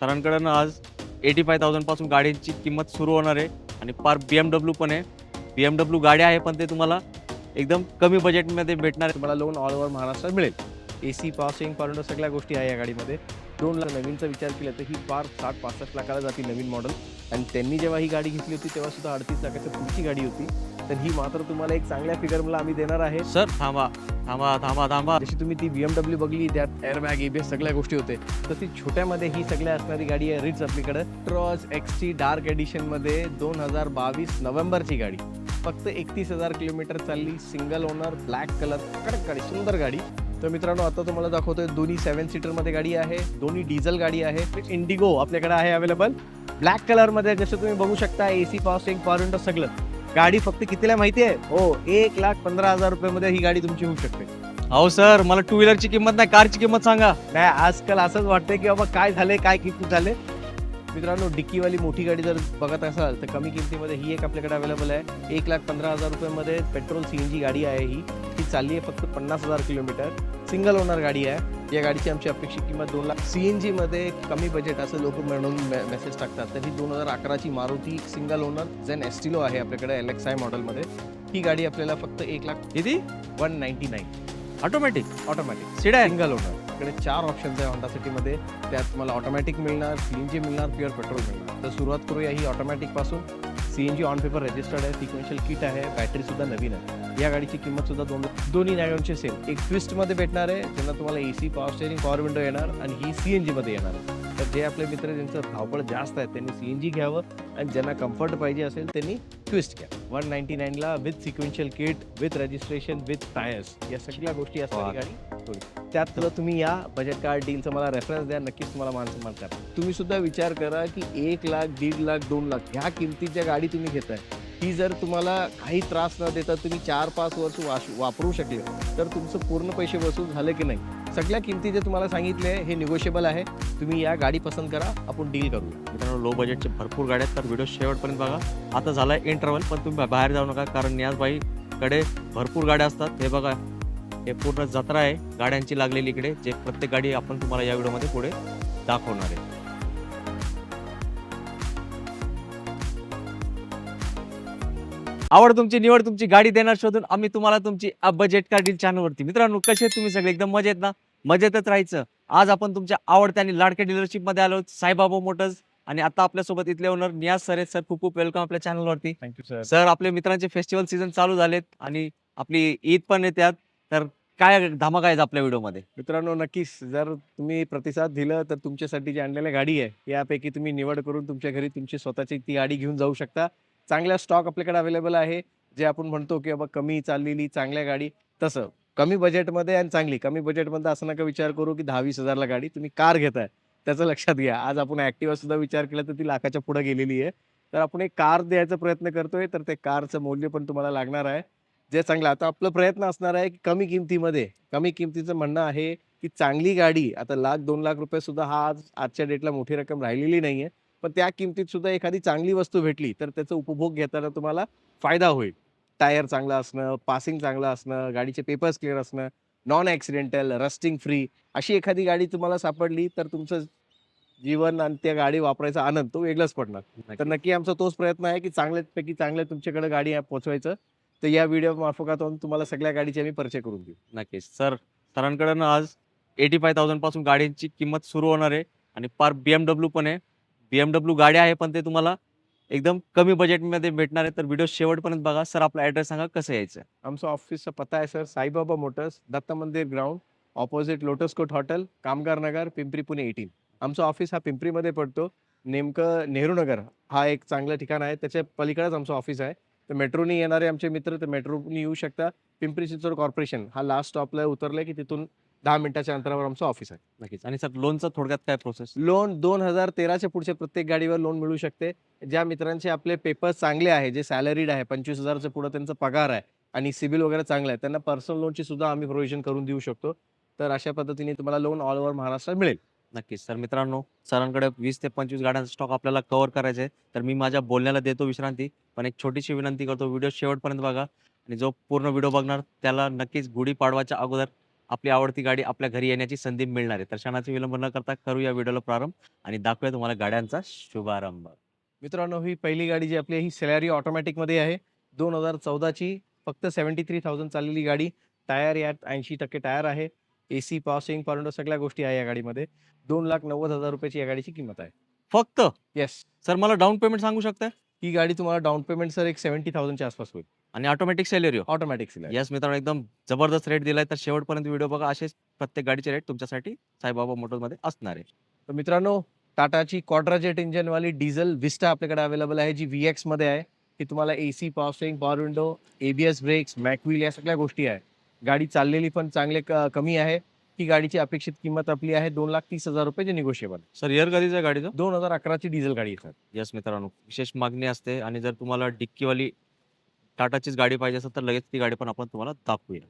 सरांकडनं आज eighty five थाउजंडपासून गाडीची किंमत सुरू होणार आहे आणि पार बी एम डब्ल्यू पण आहे. बी एम डब्ल्यू गाडी आहे पण ते तुम्हाला एकदम कमी बजेटमध्ये भेटणार आहे. तुम्हाला लोन ऑल ओव्हर महाराष्ट्रात मिळेल. ए सी पासिंग पर्यंत सगळ्या गोष्टी आहे या गाडीमध्ये. दोन लाख नवीनचा विचार केला तर ही फार साठ पासष्ट लाखाला जाते नवीन मॉडेल आणि त्यांनी जेव्हा ही गाडी घेतली होती तेव्हा सुद्धा अडतीस लाखाची पुढची गाडी होती. तर ही मात्र तुम्हाला एक चांगल्या फिगरला आम्ही देणार आहे. सर थांबा थांबा थांबा थांबा. जशी तुम्ही ती बी एम डब्ल्यू बघली त्यात एअरबॅग एबीएस सगळ्या गोष्टी होते. तशी छोट्यामध्ये ही सगळ्या असणारी गाडी आहे रिच आपलीकडे. ट्रॉस एक्सटी डार्क एडिशनमध्ये दोन हजार बावीस नोव्हेंबरची गाडी. फक्त एकतीस हजार किलोमीटर चालली सिंगल ओनर ब्लॅक कलर कडक गाडी सुंदर गाडी. तर मित्रांनो आता तुम्हाला दाखवतोय दोन्ही सेवन सीटरमध्ये गाडी आहे दोन्ही डिझेल गाडी आहे. इंडिगो आपल्याकडे आहे अवेलेबल ब्लॅक कलरमध्ये जसं तुम्ही बघू शकता A C passing power window सगळं. गाडी फक्त कितीला माहिती आहे? हो एक लाख पंधरा हजार रुपयामध्ये ही गाडी तुमची होऊ शकते. अहो सर. मला टू व्हीलरची किंमत नाही कारची किंमत सांगा. नाही आजकाल असंच वाटतंय की बाबा काय झालंय काय किंमत झाले मित्रांनो डिक्कीवाली मोठी गाडी जर बघत असाल तर कमी किमतीमध्ये ही एक आपल्याकडे अवेलेबल आहे. एक लाख पंधरा हजार रुपयामध्ये पेट्रोल सी एन जी गाडी आहे ही. ती चालली आहे फक्त पन्नास हजार किलोमीटर. सिंगल ओनर गाडी आहे. या गाडीची आमची अपेक्षित किंमत दोन लाख. सी एन जीमध्ये कमी बजेट असं लोक म्हणून मेसेज टाकतात. तर ही दोन हजार अकराची Maruti single owner Zen Estilo आहे आपल्याकडे एल एक्स आय मॉडेलमध्ये ही गाडी आपल्याला फक्त एक लाख किती? One ninety nine automatic automatic आहे सिंगल ओनर इकडे चार ऑप्शन्स आहे होंडा सिटीमध्ये त्यात तुम्हाला ऑटोमॅटिक मिळणार सी एन जी मिळणार प्युअर पेट्रोल मिळणार. तर सुरुवात करूया ही ऑटोमॅटिकपासून. C N G on paper registered आहे सिक्वेन्शियल किट आहे बॅटरी सुद्धा नवीन आहे. या गाडीची किंमत सुद्धा दोन दोन्ही नॅडोनचे सेम एक ट्विस्टमध्ये भेटणार आहे ज्यांना तुम्हाला A C power steering power window येणार आणि ही सी एन जी मध्ये येणार आहे. तर जे आपले मित्र ज्यांचं धावपळ जास्त आहे त्यांनी सी एन जी घ्यावं आणि ज्यांना कम्फर्ट पाहिजे असेल त्यांनी ट्विस्ट घ्या. One ninety नाईनला with sequential kit with registration with tyres या सगळ्या गोष्टी वा. गाडी होईल. त्यातलं तुम्ही या बजेट कार्ड डीलचा मला रेफरन्स द्या नक्कीच तुम्हाला माणसं मान करा तुम्ही सुद्धा विचार करा की एक लाख दीड लाख दोन लाख ह्या किमतीच्या गाडी तुम्ही घेताय. ही जर तुम्हाला काही त्रास न देता तुम्ही चार पाच वर्ष वाश- वापरू शकले तर तुमचं पूर्ण पैसे वसूल झाले की नाही? सगळ्या किमती जे तुम्हाला सांगितले हे निगोशिएबल आहे. तुम्ही या गाडी पसंत करा आपण डील करू मित्रांनो लो बजेटचे भरपूर गाड्या आहेत तर व्हिडिओ शेवटपर्यंत बघा. आता झाला इंटरवल पण तुम्ही बाहेर जाऊ नका कारण नियाज बाईकडे भरपूर गाड्या असतात. हे बघा हे पूर्ण जत्रा आहे गाड्यांची लागलेली इकडे जे प्रत्येक गाडी आपण तुम्हाला या व्हिडिओमध्ये पुढे दाखवणार आहे. आवड तुमची निवड तुमची गाडी देणार शोधून आम्ही तुम्हाला तुमची बजेट कार डील चॅनलवरती मित्रांनो कसे आहेत तुम्ही सगळे? एकदम मजेत ना? मजेतच राहायचं. आज आपण तुमच्या आवडत्या आणि लाडक्या डीलरशिपमध्ये आलो साईबाबा मोटर्स. आणि आता आपल्यासोबत इथले ओनर नियाज सर आहेत. सर खूप खूप वेलकम आपल्या चॅनलवरती थँक्यू सर सर आपले मित्रांचे फेस्टिवल सीझन चालू झालेत आणि आपली ईद पण येतात तर काय धमाका आहे आपल्या व्हिडिओमध्ये? मित्रांनो नक्कीच. जर तुम्ही प्रतिसाद दिलं तर तुमच्यासाठी जी आणलेल्या गाडी आहे यापैकी तुम्ही निवड करून तुमच्या घरी तुमची स्वतःची ती गाडी घेऊन जाऊ शकता. चांगल्या स्टॉक आपल्याकडे अवेलेबल आहे. जे आपण म्हणतो की बाबा कमी चाललेली चांगल्या गाडी. तसं कमी बजेटमध्ये आणि चांगली. कमी बजेटमध्ये असं नका विचार करू की दहा वीस हजारला गाडी तुम्ही कार घेताय. त्याचं लक्षात घ्या. आज आपण ॲक्टिवासुद्धा विचार केला तर ती लाखाच्या पुढे गेलेली आहे. तर आपण एक कार द्यायचा प्रयत्न करतोय तर ते कारचं मूल्य पण तुम्हाला लागणार आहे. जे चांगलं आता आपला प्रयत्न असणार आहे की कमी किमतीमध्ये कमी किमतीचं म्हणणं आहे की चांगली गाडी आता लाख दोन लाख रुपये सुद्धा हा आज आजच्या डेटला मोठी रक्कम राहिलेली नाहीये. पण त्या किमतीत सुद्धा एखादी चांगली वस्तू भेटली तर त्याचा उपभोग घेताना तुम्हाला फायदा होईल. टायर चांगला असणं पासिंग चांगलं असणं गाडीचे पेपर्स क्लिअर असणं नॉन ॲक्सिडेंटल रस्टिंग फ्री अशी एखादी गाडी तुम्हाला सापडली तर तुमचं जीवन आणि त्या गाडी वापरायचा आनंद तो वेगळाच पडणार. तर नक्की आमचा तोच प्रयत्न आहे की चांगल्यापैकी चांगल्या तुमच्याकडे गाडी पोहोचवायचं. तर या व्हिडिओ मार्फकातून तुम्हाला सगळ्या गाडीची आम्ही परिचय करून देऊ. नक्कीच. सर सरांकडनं आज एटी फाय थाउजंडपासून गाडीची किंमत सुरू होणार आहे आणि पार बी एम डब्ल्यू पण आहे. बी एम डब्ल्यू गाडी आहे पण ते तुम्हाला एकदम कमी बजेटमध्ये भेटणार आहे. तर व्हिडिओ शेवटपर्यंत बघा. सर आपला ॲड्रेस सांगा. कसं यायचं? आमचा ऑफिसचा पत्ता आहे sir. Saibaba motors Datta Mandir ground opposite lotus court hotel Kamgar Nagar Pimpri Pune eighteen आमचा ऑफिस हा पिंपरीमध्ये पडतो. नेमकं नेहरू नगर हा एक चांगलं ठिकाण आहे. त्याच्या पलीकडेच आमचं ऑफिस आहे. तर मेट्रोनी येणारे आमचे मित्र तर मेट्रोनी येऊ शकता. पिंपरी चिंचवड कॉर्पोरेशन हा लास्ट स्टॉपला उतरलाय की तिथून दहा मिनिटाच्या अंतरावर आमचं ऑफिस आहे. नक्कीच. आणि सर लोनचं थोडक्यात काय प्रोसेस लोन दोन हजार तेराच्या पुढच्या प्रत्येक गाडीवर लोन मिळू शकते. ज्या मित्रांचे आपले पेपर्स चांगले आहे जे सॅलरीड आहे पंचवीस हजारच्या पुढे त्यांचा पगार आहे आणि सिबिल वगैरे चांगलं आहे त्यांना पर्सनल लोनची सुद्धा आम्ही प्रोव्हिजन करून देऊ शकतो. तर अशा पद्धतीने तुम्हाला लोन ऑल ओव्हर महाराष्ट्रात मिळेल. नक्कीच. तर मित्रांनो सरांकडे वीस ते पंचवीस गाड्यांचा स्टॉक आपल्याला कव्हर करायचा आहे. तर मी माझ्या बोलण्याला देतो विश्रांती. पण एक छोटीशी विनंती करतो व्हिडिओ शेवटपर्यंत बघा. आणि जो पूर्ण व्हिडिओ बघणार त्याला नक्कीच गुढीपाडवाच्या अगोदर आपली आवडती गाडी आपल्या घरी येण्याची संधी मिळणार आहे. तर क्षणाची विलंब न करता करू या व्हिडिओला प्रारंभ आणि दाखवूया तुम्हाला गाड्यांचा शुभारंभ. मित्रांनो ही पहिली गाडी जी आपली आहे, ही सेलॅरी ऑटोमॅटिकमध्ये आहे. दोन हजार चौदाची फक्त सेव्हन्टी थ्री थाउजंड चाललेली गाडी. टायर यात ऐंशी टक्के टायर आहे. ए सी पासिंग पारुंडो सगळ्या गोष्टी आहे या गाडीमध्ये. दोन लाख नव्वद हजार रुपयाची या गाडीची किंमत आहे. फक्त? येस सर मला डाऊन पेमेंट सांगू शकताय? ही गाडी तुम्हाला डाऊन पेमेंट सर एक सेव्हन्टी थाउजंडच्या आसपास होईल. आणि automatic Celerio automatic Celerio yes मित्रांनो एकदम जबरदस्त रेट दिलाय. तर शेवटपर्यंत व्हिडिओ बघा. असेच प्रत्येक गाडीचे रेट तुमच्यासाठी साईबाबा मोटर्समध्ये असणार आहे. तर मित्रांनो टाटाची क्वाड्राजेट इंजनवाली डिझेल विस्टा आपल्याकडे अवेलेबल आहे जी व्ही मध्ये आहे. ही तुम्हाला A C powering power window ABS brakes mag wheel या सगळ्या गोष्टी आहे. गाडी चाललेली पण चांगले क- कमी आहे. ही गाडीची अपेक्षित किंमत आपली आहे दोन लाख तीस हजार रुपये जे निगोशिएबल सर आहे गाडीचं दोन हजार अकराची डिझेल गाडी आहे सर. यस मित्रांनो. विशेष मागणी असते आणि जर तुम्हाला डिक्कीवाली टाटाचीच गाडी पाहिजे असेल तर लगेच ती गाडी पण आपण तुम्हाला दाखवूया.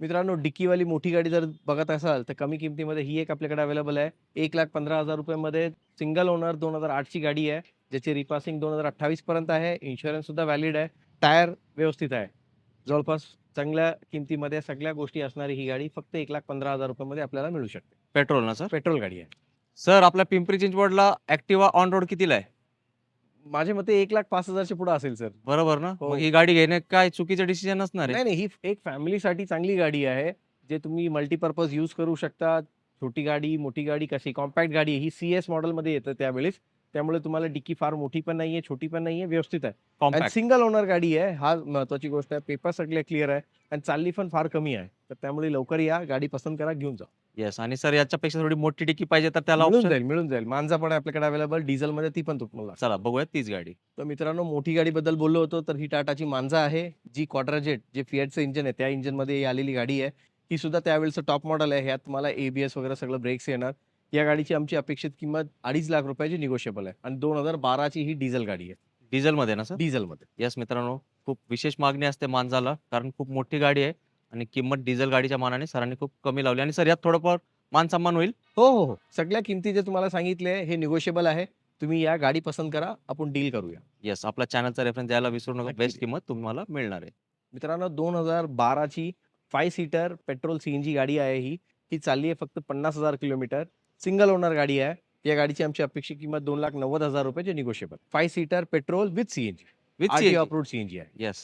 मित्रांनो डिक्कीवाली मोठी गाडी जर बघत असाल तर कमी किमतीमध्ये ही एक आपल्याकडे अवेलेबल आहे. एक लाख पंधरा हजार रुपयामध्ये सिंगल ओनर दोन हजार आठची गाडी आहे. ज्याची रिपासिंग दोन हजार अठ्ठावीस पर्यंत आहे. इन्शुरन्स सुद्धा व्हॅलिड आहे. टायर व्यवस्थित आहे. जवळपास चांगल्या किमतीमध्ये सगळ्या गोष्टी असणारी ही गाडी फक्त एक लाख पंधरा हजार रुपयामध्ये आपल्याला मिळू शकते. पेट्रोल ना सर? पेट्रोल गाडी आहे. सर आपल्या पिंपरी चिंचवडला ऍक्टिवा ऑन रोड कितीला आहे? माझ्या मते एक लाख पाच हजारच्या पुढे असेल सर. बरोबर ना? हो. मग ही गाडी घेणे काय चुकीचं डिसिजन असणार आहे? नाही नाही ही एक फॅमिलीसाठी चांगली गाडी आहे जे तुम्ही मल्टीपर्पज यूज करू शकता. छोटी गाडी मोठी गाडी कशी कॉम्पॅक्ट गाडी आहे ही सी एस मॉडेलमध्ये येतं त्यावेळेस. त्यामुळे तुम्हाला डिक्की फार मोठी पण नाहीये छोटी पण नाहीये व्यवस्थित आहे. आणि सिंगल ओनर गाडी आहे हा महत्वाची गोष्ट आहे. पेपर सगळे क्लिअर आहे आणि चालली पण फार कमी आहे. तर त्यामुळे लवकर या गाडी पसंत करा घेऊन जा. येस आणि सर याच्यापेक्षा थोडी मोठी डिक्की पाहिजे तर त्याला मिळून ऑप्शन जाईल मिळून जाईल. मांजा पण आपल्याकडे अवेलेबल डिझेल मध्ये ती पण तुम्हाला चला बघूया तीच गाडी. तर मित्रांनो मोठी गाडीबद्दल बोललो होतो तर ही टाटाची मांजा आहे जी क्वाड्राजेट जे फिएटचं इंजन आहे त्या इंजनमध्ये आलेली गाडी आहे. ही सुद्धा त्यावेळेचं टॉप मॉडेल आहे. ह्यात तुम्हाला एबीएस वगैरे सगळं ब्रेक्स येणार. या गाडीची आमची अपेक्षित किंमत अडीच लाख रुपयाची निगोशिएबल आहे. आणि दोन हजार बाराची ही डिझेल गाडी आहे. डिझेल मध्ये ना सर डिझेल मध्ये येस मित्रांनो खूप विशेष मागणी असते माणसाला कारण खूप मोठी गाडी आहे आणि किंमत डिझेल गाडीच्या मानाने सरांनी खूप कमी लावली. आणि सर यात थोडंफार मान सन्मान होईल? हो हो हो. सगळ्या किमती जे तुम्हाला सांगितले हे निगोशिएबल आहे. तुम्ही या गाडी पसंत करा आपण डील करूया. येस आपल्या चॅनलचा रेफरन्स द्यायला विसरू नका. नक्की. बेस्ट किंमत तुम्हाला मिळणार आहे. मित्रांनो दोन हजार बाराची फाय सीटर पेट्रोल सीएनजी गाडी आहे ही. ही चालली आहे फक्त पन्नास हजार किलोमीटर. सिंगल ओनर गाडी आहे. या गाडीची आमची अपेक्षित किंमत दोन लाख नव्वद हजार रुपये जे negotiable five seater petrol with CNG with RT approved CNG आहे. येस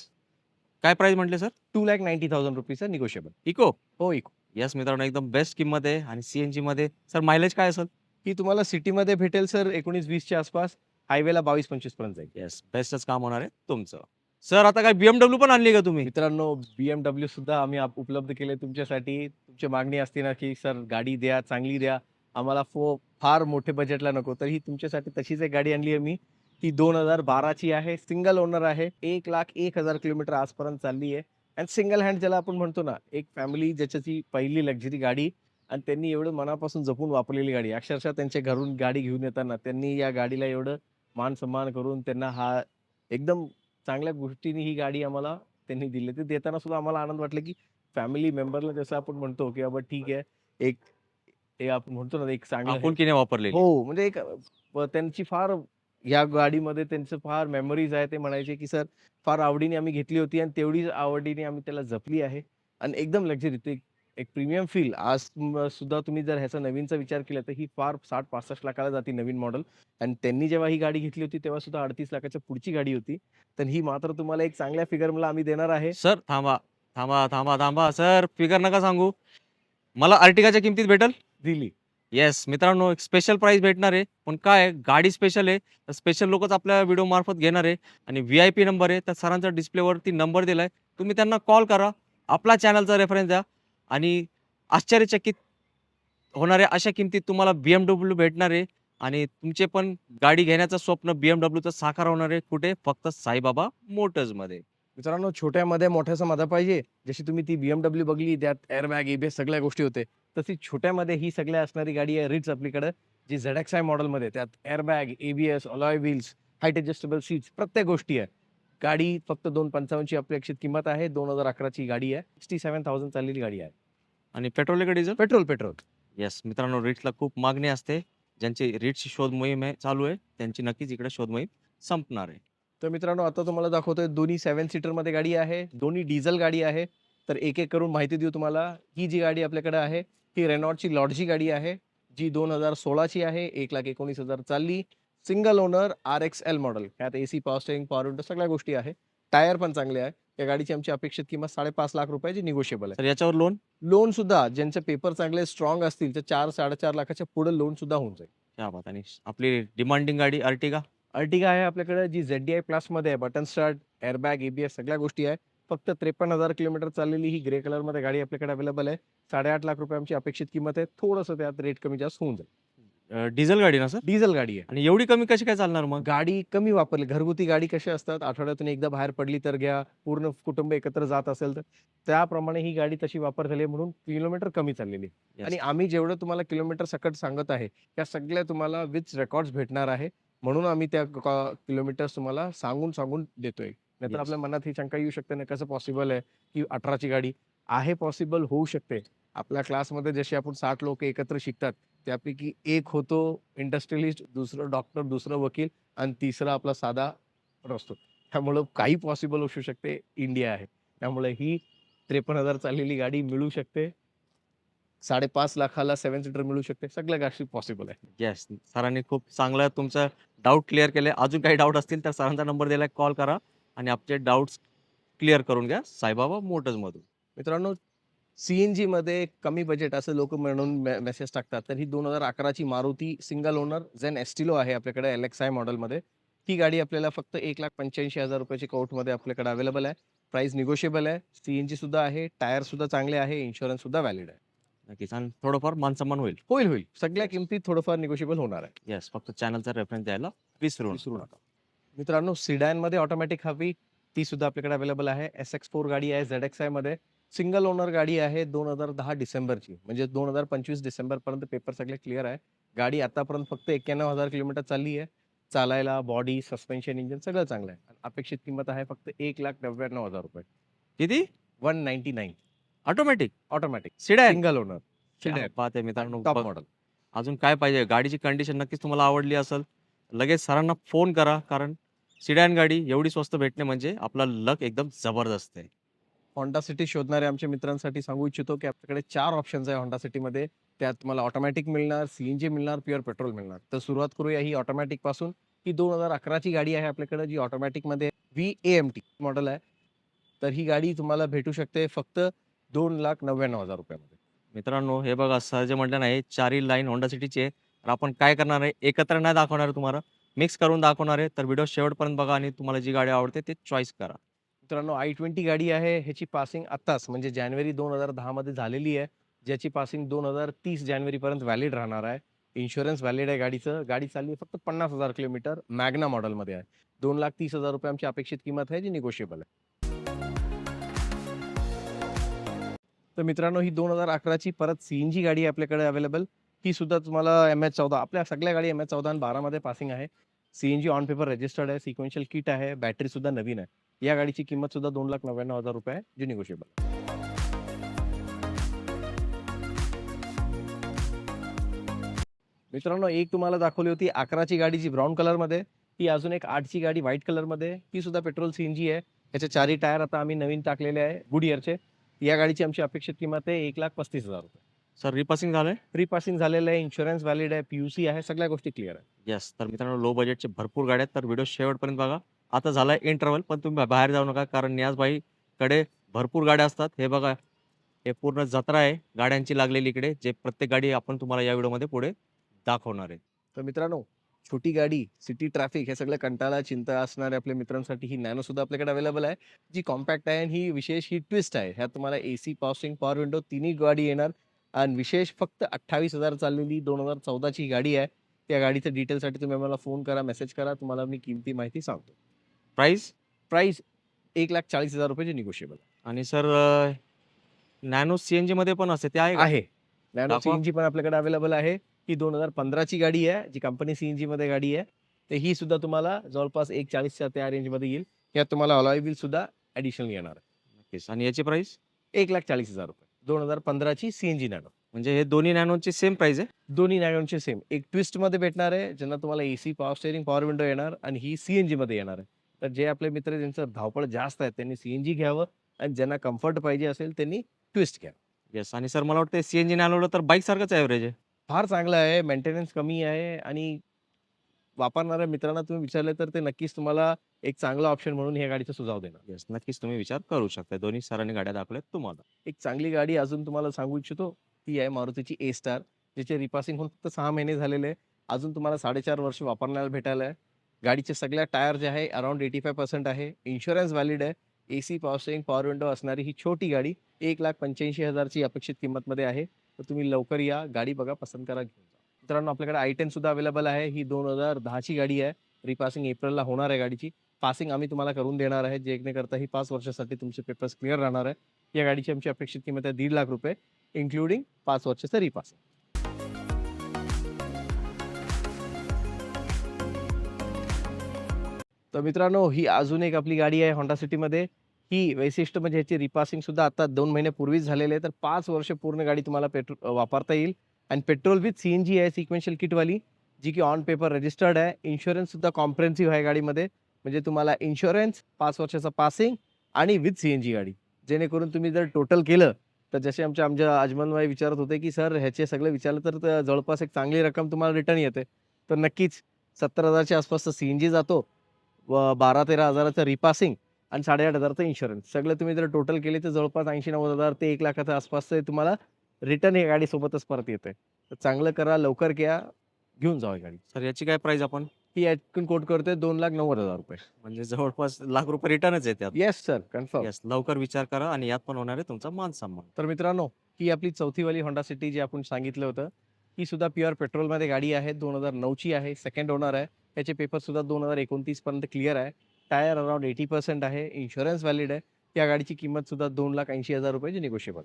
काय प्राइस म्हटले sir two lakh ninety thousand rupees negotiable Eeco हो इको येस मित्रांनो एकदम बेस्ट किंमत आहे. आणि सीएनजी मध्ये सर मायलेज काय असेल ही तुम्हाला सिटीमध्ये भेटेल सर एकोणीस वीसच्या आसपास. हायवेला बावीस पंचवीसपर्यंत जाईल. येस बेस्टच काम होणार आहे तुमचं. सर आता काय बीएमडब्ल्यू पण आणली का तुम्ही? मित्रांनो बीएमडब्ल्यू सुद्धा आम्ही आप- उपलब्ध केले तुमच्यासाठी. तुमची मागणी असते ना की सर गाडी द्या चांगली द्या. आम्हाला फो फार मोठे बजेटला नको. तर ही तुमच्यासाठी तशीच एक गाडी आणली आहे मी. ती दोन हजार बाराची आहे. सिंगल ओनर आहे. एक लाख एक हजार किलोमीटर आजपर्यंत चालली आहे. आणि सिंगल हँड ज्याला आपण म्हणतो ना एक फॅमिली ज्याच्याची पहिली लक्झरी गाडी आणि त्यांनी एवढं मनापासून जपून वापरलेली गाडी. अक्षरशः त्यांच्या घरून गाडी घेऊन येताना त्यांनी या गाडीला एवढं मान सन्मान करून त्यांना हा एकदम चांगल्या गोष्टीने ही गाडी आम्हाला त्यांनी दिली. ते देताना सुद्धा आम्हाला आनंद वाटला की फॅमिली मेंबरला जसं आपण म्हणतो की बाबा ठीक आहे एक हे आपण म्हणतो ना एक चांगलं हे- आपुलकीने वापरलेली? हो म्हणजे एक त्यांची फार या गाडीमध्ये त्यांचं फार मेमरीज आहे ते म्हणायचे की सर फार आवडीने आम्ही घेतली होती आणि तेवढीच आवडीने आम्ही त्याला जपली आहे. आणि एकदम लक्झरी ते एक प्रीमियम फील आज म- सुद्धा तुम्ही जर ह्याचा नवीनचा विचार केला तर ही फार साठ पासष्ट लाखाला जाते नवीन मॉडेल आणि त्यांनी जेव्हा ही गाडी घेतली होती तेव्हा सुद्धा अडतीस लाखाच्या पुढची गाडी होती. तर ही मात्र तुम्हाला एक चांगल्या फिगर मला आम्ही देणार आहे. सर थांबा थांबा थांबा थांबा. सर फिगर नका सांगू. मला अर्टिगाच्या किमतीत भेटल? दिली. येस मित्रांनो एक स्पेशल प्राइस भेटणार आहे. पण काय आहे, गाडी स्पेशल आहे. तर स्पेशल लोकच आपल्या व्हिडिओ मार्फत घेणार आहे. आणि व्ही आय पी नंबर आहे. तर सरांचा डिस्प्लेवरती नंबर दिलाय. तुम्ही त्यांना कॉल करा. आपला चॅनलचा रेफरन्स द्या. आणि आश्चर्यचकित होणाऱ्या अशा किमतीत तुम्हाला बी एम डब्ल्यू भेटणार आहे. आणि तुमचे पण गाडी घेण्याचं स्वप्न बी एम डब्ल्यूचं साकार होणार आहे. कुठे? फक्त साईबाबा मोटर्समध्ये. मित्रांनो छोट्यामध्ये मोठ्याचा माझा पाहिजे. जशी तुम्ही ती बीएमडब्ल्यू बघली त्यात एअरबॅग एबीएस सगळ्या गोष्टी होते. तशी छोट्यामध्ये ही सगळ्या असणारी गाडी आहे रिट्स आपल्याकडे जी झेड एक्स आय मॉडेलमध्ये त्यात airbag ABS alloy wheels height adjustable seats प्रत्येक गोष्टी आहे. गाडी फक्त दोन पंचावन्नची अपेक्षित किंमत आहे दोन हजार अकराची गाडी आहे सिक्स्टी सेव्हन थाउजंड चाललेली गाडी आहे. आणि पेट्रोल का डिझेल पेट्रोल पेट्रोल येस मित्रांनो रिट्सला खूप मागणी असते. ज्यांची रिट्सची शोध मोहीम आहे चालू आहे त्यांची नक्कीच इकडे शोध मोहीम संपणार आहे. तर मित्रांनो आता तुम्हाला दाखवतोय दोन्ही सेव्हन सीटरमध्ये गाडी आहे दोन्ही डिझेल गाडी आहे. तर एक एक करून माहिती देऊ तुम्हाला. ही जी गाडी आपल्याकडे आहे ही रेनॉल्डची लॉडची गाडी आहे जी दोन हजार सोळाची आहे एक लाख एकोणीस हजार चालली. Single owner R X L model. त्यात A C power steering power window सगळ्या गोष्टी आहे. टायर पण चांगले आहे. या गाडीची आमची अपेक्षित किंमत साडेपाच लाख रुपयाची निगोशिएबल आहे. तर याच्यावर लोन लोन सुद्धा ज्यांचे पेपर चांगले स्ट्रॉंग असतील तर चार साडेचार लाखाच्या पुढे लोन सुद्धा होऊन जाईल. क्या बात आणि आपली डिमांडिंग गाडी अर्टिगा अर्टिगा आहे आपल्याकडे जी झेड डी आय प्लसमध्ये आहे बटन स्टार्ट एअरबॅग एबीएस सगळ्या गोष्टी आहे. फक्त त्रेपन्न हजार किलोमीटर चाललेली ही ग्रे कलरमध्ये गाडी आपल्याकडे अवेलेबल आहे. साडेआठ लाख रुपये आमची अपेक्षित किंमत आहे. थोडंसं त्यात रेट कमी जास्त होऊन जाईल. डिझेल गाडी ना सर डिझेल गाडी आहे. आणि एवढी कमी कशी काय चालणार मग? गाडी कमी वापरली. घरगुती गाडी कशी असतात? आठवड्यातून एकदा बाहेर पडली तर घ्या. पूर्ण कुटुंब एकत्र जात असेल तर. त्याप्रमाणे ही गाडी तशी वापर झाली म्हणून किलोमीटर कमी चाललेली Yes. आणि आम्ही जेवढं तुम्हाला किलोमीटर सकट सांगत आहे त्या सगळ्या तुम्हाला विथ रेकॉर्ड्स भेटणार आहे. म्हणून आम्ही त्या किलोमीटर तुम्हाला सांगून सांगून देतोय. नाहीतर. आपल्या मनात ही शंका येऊ शकते ना कसं पॉसिबल आहे की अठराची गाडी? आहे पॉसिबल होऊ शकते. आपल्या क्लासमध्ये जसे आपण साठ लोक एकत्र शिकतात त्यापैकी एक होतो इंडस्ट्रियलिस्ट दुसरं डॉक्टर दुसरं वकील आणि तिसरा आपला साधा असतो त्यामुळं काही पॉसिबल होऊ शकते इंडिया आहे. त्यामुळे ही त्रेपन्न हजार चाललेली गाडी मिळू शकते. साडेपाच लाखाला सेवन सीटर मिळू शकते. सगळ्या गोष्टी पॉसिबल आहे. येस सरांनी खूप चांगलं तुमचं डाऊट क्लिअर केले अजून काही डाऊट असतील तर सरांचा नंबर दिला कॉल करा. आणि आपले डाऊट्स क्लिअर करून घ्या साईबाबा मोटर्स मधून मित्रांनो सीएनजी मध्ये कमी बजेट असं लोक म्हणून मेसेज टाकतात. तर ही दोन हजार अकराची Maruti single owner Zen Estilo आहे आपल्याकडे एल एक्स आय मॉडेलमध्ये ही गाडी आपल्याला फक्त एक लाख पंच्याऐंशी हजार रुपयाची कोर्टमध्ये आपल्याकडे अवेलेबल आहे. प्राइस निगोशिएबल आहे. सीएनजी सुद्धा आहे. टायर सुद्धा चांगले आहे. इन्शुरन्स सुद्धा व्हॅलिड आहे. नक्कीच. आणि थोडंफार मानसन्मान होईल. होईल होईल. सगळ्या किमती थोडंफार निगोशिएबल होणार आहे. येस फक्त चॅनलचा रेफरन्स द्यायला विसरू विसरू नका. मित्रांनो सिडॅनमध्ये ऑटोमॅटिक हवी ती सुद्धा आपल्याकडे अवेलेबल आहे. एस एक्स फोर गाडी आहे झेड एक्स आयमध्ये. सिंगल ओनर गाडी आहे दोन हजार दहा डिसेंबरची. म्हणजे दोन हजार पंचवीस डिसेंबर पर्यंत पेपर सगळे क्लिअर आहे. गाडी आतापर्यंत फक्त एक्क्याण्णव हजार किलोमीटर चालली आहे. चालायला बॉडी सस्पेन्शन इंजिन सगळं चांगलं आहे. अपेक्षित किंमत आहे फक्त एक लाख नव्याण्णव हजार रुपये. किती? One ninety nine automatic? Automatic. Sedan? Single owner. Sedan. पाहत मित्रांनो टॉप मॉडेल. अजून काय पाहिजे? गाडीची कंडिशन नक्कीच तुम्हाला आवडली असेल. लगेच सरांना फोन करा कारण सिडॅन गाडी एवढी स्वस्त भेटणे म्हणजे आपला लक एकदम जबरदस्त आहे. होंडा सिटी शोधणाऱ्या आमच्या मित्रांसाठी सांगू इच्छितो की आपल्याकडे चार ऑप्शन्स आहे होंडा सिटीमध्ये. त्यात तुम्हाला ऑटोमॅटिक मिळणार सीएनजी मिळणार प्युअर पेट्रोल मिळणार. तर सुरुवात करूया ही ऑटोमॅटिकपासून ही दोन हजार अकराची गाडी आहे आपल्याकडे जी ऑटोमॅटिकमध्ये V A M T model आहे. तर ही गाडी तुम्हाला भेटू शकते फक्त दोन लाख नव्याण्णव हजार रुपयामध्ये. मित्रांनो हे बघा सर जे म्हटलं नाही चारही लाईन होंडा सिटीची आहे तर आपण काय करणार आहे? एकत्र नाही दाखवणार आहे तुम्हाला. मिक्स करून दाखवणार आहे. तर व्हिडिओ शेवटपर्यंत बघा आणि तुम्हाला जी गाडी आवडते ते चॉईस करा. मित्रांनो आय ट्वेंटी गाडी आहे. ह्याची पासिंग आत्ताच म्हणजे जानेवारी दोन हजार दहामध्ये झालेली आहे. ज्याची पासिंग दोन हजार तीस जानेवारीपर्यंत व्हॅलिड राहणार आहे. इन्शुरन्स व्हॅलिड आहे गाडीचं. गाडी चालली फक्त पन्नास हजार किलोमीटर मॅग्ना मॉडेलमध्ये आहे. दोन लाख तीस हजार रुपये आमची अपेक्षित किंमत आहे जी निगोशिएबल आहे. तर मित्रांनो ही दोन हजार अकराची परत सी एन जी गाडी आहे आपल्याकडे अवेलेबल ही सुद्धा तुम्हाला एम एच चौदा आपल्या सगळ्या गाडी एम एच चौदा आणि बारामध्ये पासिंग आहे. सीएनजी ऑन पेपर रजिस्टर्ड आहे सिक्वेन्शियल किट आहे बॅटरी सुद्धा नवीन आहे. या गाडीची किंमत सुद्धा दोन लाख नव्याण्णव हजार रुपये आहे जी निगोशिएबल मित्रांनो एक तुम्हाला दाखवली होती अकराची गाडी जी ब्राऊन कलरमध्ये अजून एक आठची गाडी व्हाईट कलरमध्ये ही सुद्धा पेट्रोल सीएनजी आहे. याचे चारही टायर आता आम्ही नवीन टाकलेले आहे गुड इयरचे या गाडीची आमची अपेक्षित किंमत आहे एक लाख पस्तीस हजार रुपये. सर रिपासिंग झालंय? फ्री पासिंग झालेलं आहे इन्शुरन्स व्हॅलिड आहे पीयूसी आहे सगळ्या गोष्टी क्लिअर आहे येस तर मित्रांनो लो बजेटचे भरपूर गाड्या आहेत तर व्हिडिओ शेवटपर्यंत बघा. आता झालाय इंटरव्हल पण तुम्ही बाहेर जाऊ नका कारण नियाजबाई कडे भरपूर गाड्या असतात. हे बघा हे पूर्ण जत्रा आहे गाड्यांची लागलेली इकडे जे प्रत्येक गाडी आपण तुम्हाला या व्हिडिओमध्ये पुढे दाखवणार आहे. तर मित्रांनो छोटी गाडी सिटी ट्रॅफिक हे सगळं कंटाळा चिंता असणाऱ्या आपल्या मित्रांसाठी ही नॅनो सुद्धा आपल्याकडे अवेलेबल आहे. जी कॉम्पॅक्ट आहे आणि ही विशेष ही ट्विस्ट आहे. ह्यात तुम्हाला एसी पॉस्टिंग पॉवर विंडो तिन्ही गाडी येणार. आणि विशेष फक्त अठ्ठावीस हजार चाललेली दोन हजार चौदाची गाडी आहे. त्या गाडीच्या डिटेलसाठी तुम्ही मला फोन करा मेसेज करा तुम्हाला मी किमती माहिती सांगतो. प्राइस प्राइस एक लाख चाळीस हजार रुपयाची निगोशिएबल आणि सर नॅनो सीएनजी मध्ये पण असते ते आहे का? आहे. नॅनो दाखवा. सीएनजी पण आपल्याकडे अवेलेबल आहे. ही दोन हजार पंधराची गाडी आहे जी कंपनी सीएनजी मध्ये गाडी आहे. तर ही सुद्धा तुम्हाला जवळपास एक चाळीसच्या त्या रेंजमध्ये येईल. यात तुम्हाला अलॉय व्हील सुद्धा ऍडिशनल येणार आहे. नक्कीच. आणि याची प्राइस एक लाख चाळीस हजार रुपये. दोन हजार पंधराची सीएनजी नॅनो म्हणजे हे दोन्ही नॅनोची सेम प्राइस आहे? दोन्ही नॅनोचे सेम एक ट्विस्टमध्ये भेटणार आहे ज्यांना तुम्हाला AC power steering power window येणार आणि ही सीएनजी मध्ये येणार आहे. तर जे आपले मित्र ज्यांचं धावपळ जास्त आहे त्यांनी सीएनजी घ्यावं आणि ज्यांना कम्फर्ट पाहिजे असेल त्यांनी ट्विस्ट घ्या. येस आणि सर मला वाटतं सीएनजी आलं तर बाईक सारखंच ॲव्हरेज आहे. फार चांगलं आहे मेंटेनन्स कमी आहे आणि वापरणाऱ्या मित्रांना तुम्ही विचारले तर ते नक्कीच तुम्हाला एक चांगला ऑप्शन म्हणून ह्या गाडीचा सुझाव देणार. येस नक्कीच तुम्ही विचार करू शकता दोन्ही सरांनी गाड्या दाखवल्यात तुम्हाला. एक चांगली गाडी अजून तुम्हाला सांगू इच्छितो ती आहे मारुतीची ए स्टार जिचे रिपासिंग होऊन फक्त सहा महिने झालेले आहे. अजून तुम्हाला साडेचार वर्ष वापरण्याला भेटायला आहे. गाडीचे सगळ्या टायर जे आहे अराउंड एटी फाय पर्सेंट आहे. इन्शुरन्स व्हॅलिड आहे. A C power steering power window असणारी ही छोटी गाडी एक लाख पंच्याऐंशी हजारची अपेक्षित किंमतमध्ये आहे. तर तुम्ही लवकर या. गाडी बघा पसंत करा घेऊन मित्रांनो आपल्याकडे आय टेन सुद्धा अवेलेबल आहे. ही दोन हजार दहाची गाडी आहे. रिपासिंग एप्रिलला होणार आहे गाडीची. पासिंग आम्ही तुम्हाला करून देणार आहे. जे करता ही पाच वर्षासाठी तुमचे पेपर्स क्लिअर राहणार आहे. या गाडीची आमची अपेक्षित किंमत आहे दीड लाख रुपये इन्क्लुडिंग पाच वर्षाचं रिपासिंग तर मित्रांनो ही अजून एक आपली गाडी आहे होंडा सिटीमध्ये ही वैशिष्ट्य म्हणजे ह्याची रिपासिंग सुद्धा आता दोन महिने पूर्वीच झालेले आहे. तर पाच वर्ष पूर्ण गाडी तुम्हाला पेट्रोल वापरता येईल. आणि petrol with C N G आहे सिक्वेन्शियल किटवाली जी की ऑन पेपर रजिस्टर्ड आहे इन्शुरन्ससुद्धा कॉम्प्रेन्सिव्ह आहे गाडीमध्ये. म्हणजे तुम्हाला इन्शुरन्स पाच वर्षाचा पासिंग आणि विथ सी एन जी गाडी. जेणेकरून तुम्ही जर टोटल केलं तर जसे आमच्या आमच्या अजमनभाई विचारत होते की सर ह्याचे सगळे विचारलं तर जवळपास एक चांगली रक्कम तुम्हाला रिटर्न येते. तर नक्कीच सत्तर हजारच्या आसपासचा सी एन जी जातो. व बारा तेरा हजाराचं रिपासिंग आणि साडेआठ हजारचं इन्शुरन्स सगळं तुम्ही जर टोटल केले तर जवळपास ऐंशी नव्वद हजार ते एक लाखाच्या आसपासचं तुम्हाला रिटर्न ही गाडी सोबतच परत येते तर चांगलं करा लवकर घ्या घेऊन ही गाडी. सर याची काय प्राइस आपण? ही ऐकून कोट करतोय दोन लाख नव्वद हजार रुपये. म्हणजे जवळपास लाख रुपये रिटर्नच आहे त्यात येस सर कन्फर्म येस लवकर विचार करा आणि यात पण होणार आहे तुमचा मान सन्मान तर मित्रांनो ही आपली चौथीवाली होंडा सिटी जी आपण सांगितलं होतं ही सुद्धा प्युअर पेट्रोलमध्ये गाडी आहे दोन हजार नऊची आहे सेकंड ओनर आहे. त्याचे पेपर सुद्धा दोन हजार एकोणतीस पर्यंत क्लिअर आहे. टायर अराउंड एटी पर्सेंट आहे इन्शुरन्स व्हॅलिड आहे. या गाडीची किंमत सुद्धा दोन लाख ऐंशी हजार रुपये जी निगोशिएबल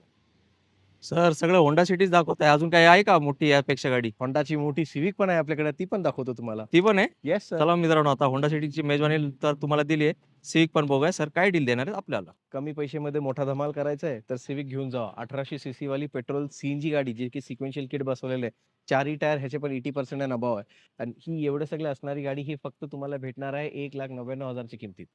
सर सगळं होंडा सिटीज दाखवत आहे अजून काही आहे का मोठी यापेक्षा गाडी? होंडाची मोठी सिविक पण आहे आपल्याकडे. ती पण दाखवतो तुम्हाला. ती पण आहे? येस सर चला मित्रांनो आता होंडा सिटीची मेजवानी तर तुम्हाला दिली आहे. सिविक पण बघूया. सर काय डील देणार आहे आपल्याला? कमी पैशामध्ये मोठा धमाल करायचा आहे तर सिविक घेऊन जावा. अठराशे सी सी वाली पेट्रोल सीएनजी गाडी जी की सिक्वेन्शियल किट बसवलेलं आहे. चारही टायर ह्याचे पण एटी पर्सेंट अभाव आहे. आणि ही एवढे सगळे असणारी गाडी ही फक्त तुम्हाला भेटणार आहे एक लाख नव्याण्णव हजारची किमतीत.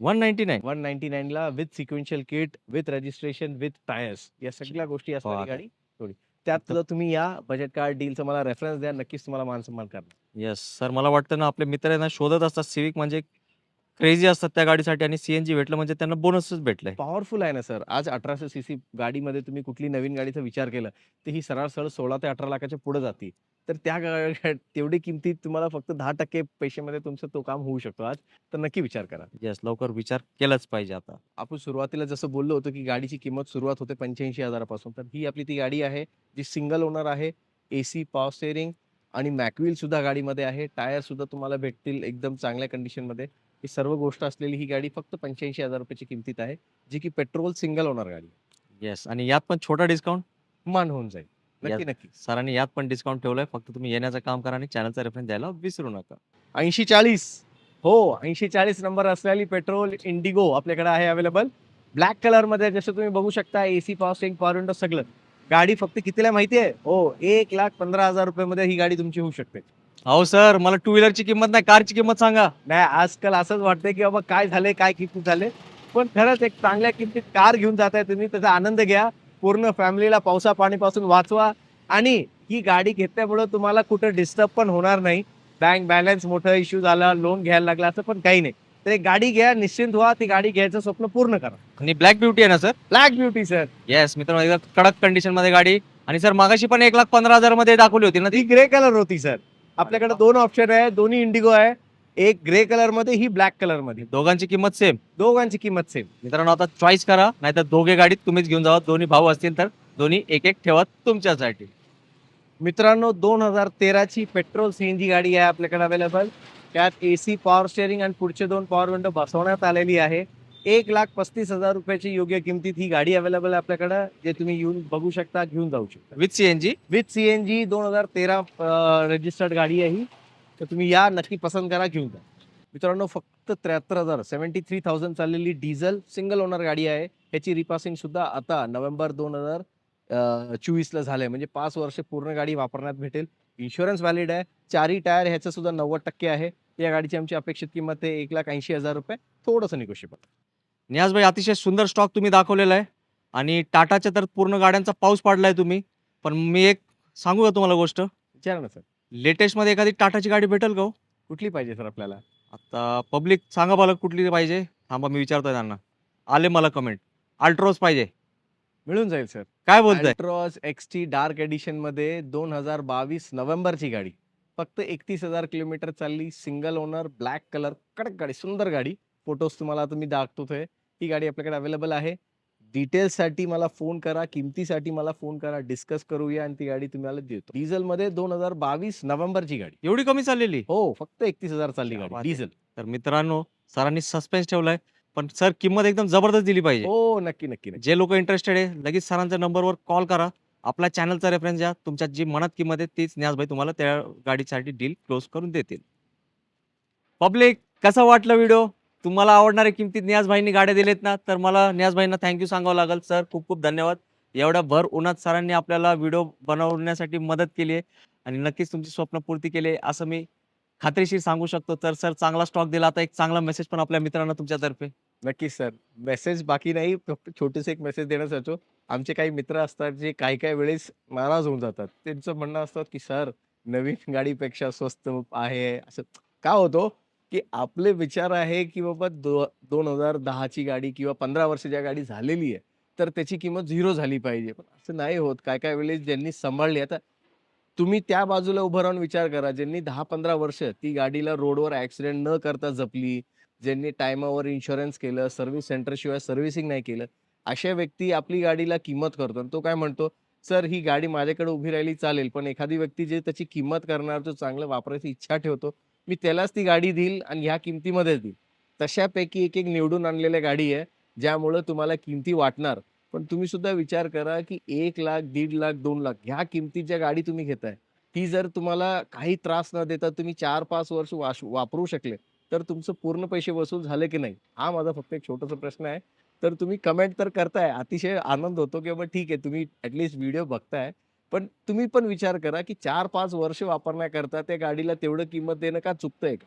One ninety nine one ninety नाईनला with sequential kit with registration with tyres या सगळ्या गोष्टी असणारी आहे. गाडी. थोडी. त्यात तुम्ही या बजेट कार्ड डीलचा मला रेफरन्स द्या नक्कीच तुम्हाला मान सन्मान करणार. येस सर मला वाटतं ना आपले मित्र आहे ना शोधत असतात. सिविक म्हणजे क्रेझी असतात त्या गाडीसाठी आणि सीएनजी भेटलं म्हणजे त्यांना बोनसच भेटलंय. पॉवरफुल आहे ना सर आज अठराशे सी सी गाडीमध्ये तुम्ही कुठली नवीन गाडीचा विचार केला तर ही सरळ सरळ सोळा ते अठरा लाखाच्या पुढे जाते. तर त्या तेवढी किमतीत तुम्हाला फक्त दहा टक्के पैशामध्ये तुमचं तो काम होऊ शकतो आज. तर नक्की विचार करा. येस लवकर विचार केलाच पाहिजे आता. आपण सुरुवातीला जसं बोललो होतो की गाडीची किंमत सुरुवात होते पंच्याऐंशी हजारापासून. तर ही आपली ती गाडी आहे जी सिंगल ओनर आहे ए सी पॉवर स्टेअरिंग आणि मॅकव्हील सुद्धा गाडीमध्ये आहे. टायर सुद्धा तुम्हाला भेटतील एकदम चांगल्या कंडिशनमध्ये. ही सर्व गोष्ट असलेली ही गाडी फक्त पंच्याऐंशी हजार रुपयाची किमतीत आहे जी की पेट्रोल सिंगल ओनर गाडी. येस आणि यात पण छोटा डिस्काउंट? मान होऊन जाईल. नक्की नक्की. सरांनी यात पण डिस्काउंट ठेवलाय. फक्त तुम्ही येण्याचं काम करा आणि चॅनलचा रेफरन्स द्यायला विसरू नका. ऐंशी चाळीस हो ऐंशी चाळीस नंबर असलेली पेट्रोल इंडिगो आपल्याकडे आहे अवेलेबल ब्लॅक कलरमध्ये जसं तुम्ही बघू शकता एसी पॉवर पॉवर विंडो सगळं. गाडी फक्त कितीला माहिती आहे? हो एक लाख पंधरा हजार रुपये ही गाडी तुमची होऊ शकते. अहो सर. मला टू व्हीलरची किंमत नाही कारची किंमत सांगा. नाही आजकाल असंच वाटतंय की बाबा काय झालंय काय किंमत झाले पण खरंच एक चांगल्या किमतीत कार घेऊन जाताय तुम्ही त्याचा आनंद घ्या. पूर्ण फॅमिलीला पावसा पाणीपासून वाचवा. आणि ही गाडी घेतल्यामुळं तुम्हाला कुठं डिस्टर्ब पण होणार नाही. बँक बॅलन्स मोठा इश्यू झाला लोन घ्यायला लागला असं पण काही नाही. तर एक गाडी घ्या निश्चिंत व्हा ती गाडी घ्यायचं स्वप्न पूर्ण करा. आणि ब्लॅक ब्युटी आहे ना sir black beauty sir yes मित्रांनो एकदम कडक कंडिशनमध्ये गाडी. आणि सर मागाशी पण एक लाख पंधरा हजारमध्ये दाखवली होती ना ती? ग्रे कलर होती सर आपल्याकडे दोन ऑप्शन आहे दोन्ही इंडिगो आहे. एक ग्रे कलरमध्ये ही ब्लॅक कलरमध्ये. दोघांची किंमत सेम दोघांची किंमत सेम मित्रांनो आता चॉईस करा नाहीतर दोघे गाडीत तुम्हीच घेऊन जावा. दोन्ही भाऊ असतील तर दोन्ही एक एक ठेवा तुमच्यासाठी. मित्रांनो दोन हजार तेराची पेट्रोल सीएनजी गाडी आहे आपल्याकडे अवेलेबल त्यात ए सी पॉवर स्टेअरिंग आणि पुढचे दोन पॉवर विंडो बसवण्यात आलेली आहे. एक लाख पस्तीस हजार रुपयाची योग्य किमतीत ही गाडी अवेलेबल आहे आपल्याकडे जे तुम्ही येऊन बघू शकता घेऊन जाऊ शकता. विथ सीएनजी विथ सीएनजी दोन हजार तेरा रजिस्टर्ड गाडी आहे ही. तर तुम्ही या नक्की पसंत करा घेऊन जा. मित्रांनो फक्त त्र्याहत्तर हजार सेव्हन्टी थ्री थाउजंड चाललेली डिझेल सिंगल ओनर गाडी आहे. ह्याची रिपासिंग सुद्धा आता नोव्हेंबर दोन हजार चोवीसला झालंय. म्हणजे पाच वर्ष पूर्ण गाडी वापरण्यात भेटेल. इन्शुरन्स व्हॅलिड आहे. चारही टायर ह्याचं सुद्धा नव्वद टक्के आहे. या गाडीची आमची अपेक्षित किंमत आहे एक लाख ऐंशी हजार रुपये. थोडंसं निगोशिएबल नियाजभाई अतिशय सुंदर स्टॉक तुम्ही दाखवलेला आहे. आणि टाटाच्या तर पूर्ण गाड्यांचा पाऊस पाडलाय तुम्ही. पण मी एक सांगू का तुम्हाला गोष्ट. विचारा ना सर. लेटेस्टमध्ये एखादी टाटाची गाडी भेटेल का हो? कुठली पाहिजे सर आपल्याला? आता पब्लिक सांगा मला कुठली पाहिजे? थांबा मी विचारतोय त्यांना. आले मला कमेंट अल्ट्रोज पाहिजे. मिळून जाईल सर. काय बोलताय? अल्ट्रॉस एक्स टी डार्क एडिशनमध्ये दोन हजार बावीस नोव्हेंबरची गाडी. फक्त एकतीस हजार किलोमीटर चालली सिंगल ओनर ब्लॅक कलर कडक गाडी सुंदर गाडी. फोटोज तुम्हाला आता मी दाखवतोय. ही गाडी आपल्याकडे अवेलेबल आहे. डिटेल्ससाठी मला फोन करा किमतीसाठी मला फोन करा डिस्कस करूया आणि ती गाडी तुम्हाला देतो. डिझेल मध्ये दोन हजार बावीस नोव्हेंबरची गाडी. एवढी कमी चाललेली? हो फक्त एकतीस हजार चालली गाडी. डिझेल. तर मित्रांनो सरांनी सस्पेन्स ठेवलाय पण सर किंमत एकदम जबरदस्त दिली पाहिजे. हो नक्की नक्की नक्की. जे लोक इंटरेस्टेड आहे लगेच सरांच्या नंबरवर कॉल करा. आपल्या चॅनलचा रेफरन्स द्या तुमच्या जी मनात किंमत आहे तीच न्यासभाई तुम्हाला त्या गाडीसाठी डील क्लोज करून देतील. पब्लिक कसं वाटलं व्हिडिओ तुम्हाला आवडणाऱ्या किमतीत न्यासभाईंनी गाड्या दिलेत ना तर मला न्यासभाईंना थँक्यू सांगावं लागेल सर खूप खूप धन्यवाद. एवढ्या भर उन्हात सरांनी आपल्याला व्हिडिओ बनवण्यासाठी मदत केली आहे आणि नक्कीच तुमची स्वप्न पूर्ती केली आहे असं मी खात्रीशीर सांगू शकतो. तर सर चांगला स्टॉक दिला. आता एक चांगला मेसेज पण आपल्या मित्रांना तुमच्यातर्फे. नक्कीच सर मेसेज बाकी नाही फक्त छोटेसे एक मेसेज देण्यासाठी आमचे काही मित्र असतात जे काही काही वेळेस नाराज होऊन जातात. त्यांचं म्हणणं असतं की सर नवीन गाडीपेक्षा स्वस्त आहे. असं का होतो? की आपले विचार आहे की बाबा दो दोन हजार दहाची गाडी किंवा पंधरा वर्षाच्या गाडी झालेली आहे तर त्याची किंमत झिरो झाली पाहिजे. पण असं नाही होत. काय काय वेळेस ज्यांनी सांभाळली आता तुम्ही त्या बाजूला उभं राहून विचार करा. ज्यांनी दहा पंधरा वर्ष ती गाडीला रोडवर ऍक्सिडेंट न करता जपली ज्यांनी टायमावर इन्शुरन्स केलं सर्व्हिस सेंटरशिवाय सर्व्हिसिंग नाही केलं अशा व्यक्ती आपली गाडीला किंमत करतो आणि तो काय म्हणतो सर ही गाडी माझ्याकडे उभी राहिली चालेल. पण एखादी व्यक्ती जे त्याची किंमत करणार जो चांगलं वापरायची इच्छा ठेवतो मी त्यालाच ती गाडी देईल आणि ह्या किमतीमध्येच देईल. तशापैकी एक एक निवडून आणलेल्या गाडी आहे ज्यामुळं तुम्हाला किमती वाटणार. पण तुम्ही सुद्धा विचार करा की एक लाख दीड लाख दोन लाख ह्या किमतीच्या गाडी तुम्ही घेताय. ती जर तुम्हाला काही त्रास न देता तुम्ही चार पाच वर्ष वाश- वापरू शकले तर तुमचं पूर्ण पैसे वसूल झाले की नाही? हा माझा फक्त एक छोटासा प्रश्न आहे. तर तुम्ही कमेंट तर करताय अतिशय आनंद होतो की बाबा ठीक आहे तुम्ही ऍटलीस्ट व्हिडिओ बघताय. पण तुम्ही पण विचार करा की चार पाच वर्ष वापरण्याकरता त्या गाडीला तेवढं किंमत देणं का चुकतंय का?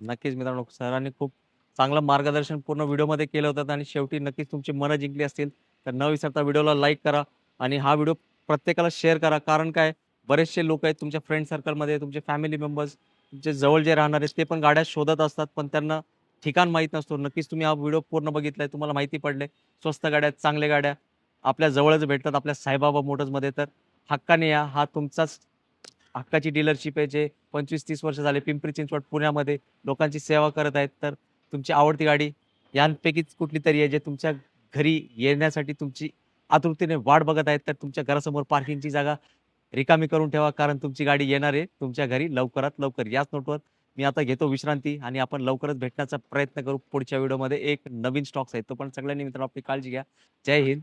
नक्कीच मित्रांनो सरांनी खूप चांगलं मार्गदर्शन पूर्ण व्हिडिओमध्ये केलं होतं आणि शेवटी नक्कीच तुमची मनं जिंकली असतील तर न विसरता व्हिडिओला लाईक करा आणि हा व्हिडिओ प्रत्येकाला शेअर करा. कारण काय? बरेचसे लोक आहेत तुमच्या फ्रेंड सर्कलमध्ये तुमचे फॅमिली मेंबर्स तुमचे जवळ जे राहणार आहेत ते पण गाड्या शोधत असतात पण त्यांना ठिकाण माहीत नसतो. नक्कीच तुम्ही हा व्हिडिओ पूर्ण बघितलाय तुम्हाला माहिती पडले स्वस्त गाड्या चांगल्या गाड्या आपल्या जवळच भेटतात आपल्या साईबाबा मोटर्समध्ये तर हक्काने या. हा तुमचाच हक्काची डीलरशिप आहे जे पंचवीस तीस वर्ष झाले पिंपरी चिंचवड पुण्यामध्ये लोकांची सेवा करत आहेत. तर तुमची आवडती गाडी यांपैकीच कुठली तरी आहे जे तुमच्या घरी येण्यासाठी तुमची आतुरतेने वाट बघत आहेत. तर तुमच्या घरासमोर पार्किंगची जागा रिकामी करून ठेवा कारण तुमची गाडी येणार आहे. तुमच्या घरी लवकरात लवकर. याच नोटवर मी आता घेतो विश्रांती आणि आपण लवकरच भेटण्याचा प्रयत्न करू पुढच्या व्हिडिओमध्ये. एक नवीन स्टॉक्स आहेत तो पण सगळ्यांनी मित्रांनो आपली काळजी घ्या. जय हिंद.